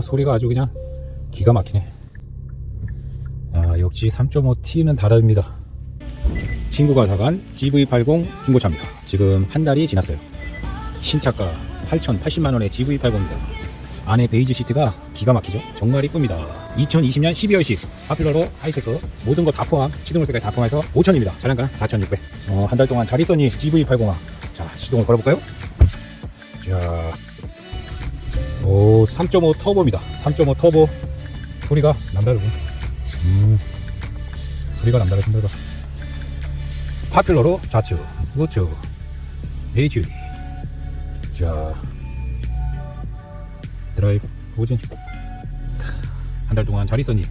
아 소리가 아주 그냥 기가 막히네. 아 역시 3.5T는 다릅니다. 친구가 사간 GV80 중고차입니다. 지금 한 달이 지났어요. 신차가 8,080만원의 GV80입니다. 안에 베이지 시트가 기가 막히죠? 정말 이쁩니다. 2020년 12월식 파퓰러로 하이테크 모든 거 다 포함 시동물세까지 다 포함해서 5,000입니다. 차량가 4,600 어, 한 달 동안 잘 있었니? GV80아. 자 시동을 걸어볼까요? 자. 오, 3.5 터보입니다. 3.5 터보. 소리가 남다르고. 음, 소리가 남다르습니다. 파퓰러로 좌측, 우측, HUD. 자, 드라이브, 오진. 한 달 동안 잘 있었니?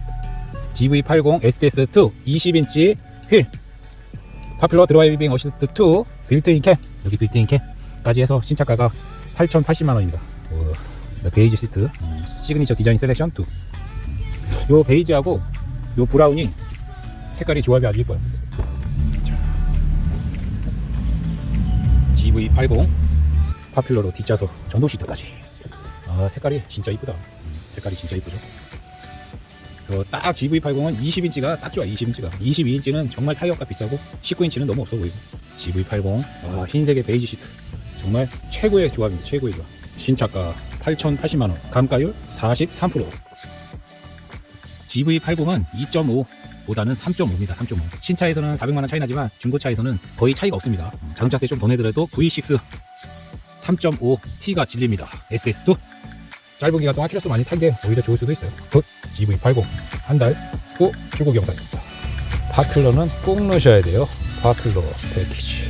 GV80 SDS2 20인치 휠. 파퓰러 드라이빙 어시스트 2 빌트인 캠. 여기 빌트인 캠까지 해서 신차가가 8,080만 원입니다. 베이지 시트 음, 시그니처 디자인 셀렉션 2. 요 베이지하고 요 브라운이 색깔이 조합이 아주 이뻐요. GV80 파퓰러로 뒷좌석 전동 시트까지. 아 색깔이 진짜 이쁘다. 음, 색깔이 진짜 이쁘죠. 어, 딱 GV80은 20인치가 딱 좋아 20인치가 22인치는 정말 타이어가 비싸고 19인치는 너무 없어 보이고 GV80 아, 흰색의 베이지 시트 정말 최고의 조합입니다 최고의 조합 신차가 8,080만원 감가율 43% GV80은 2.5 보다는 3.5입니다 3.5 신차에서는 400만원 차이 나지만 중고차에서는 거의 차이가 없습니다. 자동차세 좀 더 내더라도 V6 3.5T가 진립니다. SS2 짧은 기간 동안 키로수 많이 탄게 오히려 좋을 수도 있어요. 굿 GV80 한 달 후 출고 영상입니다. 파퓰러는 꾹 넣으셔야 돼요. 파퓰러 패키지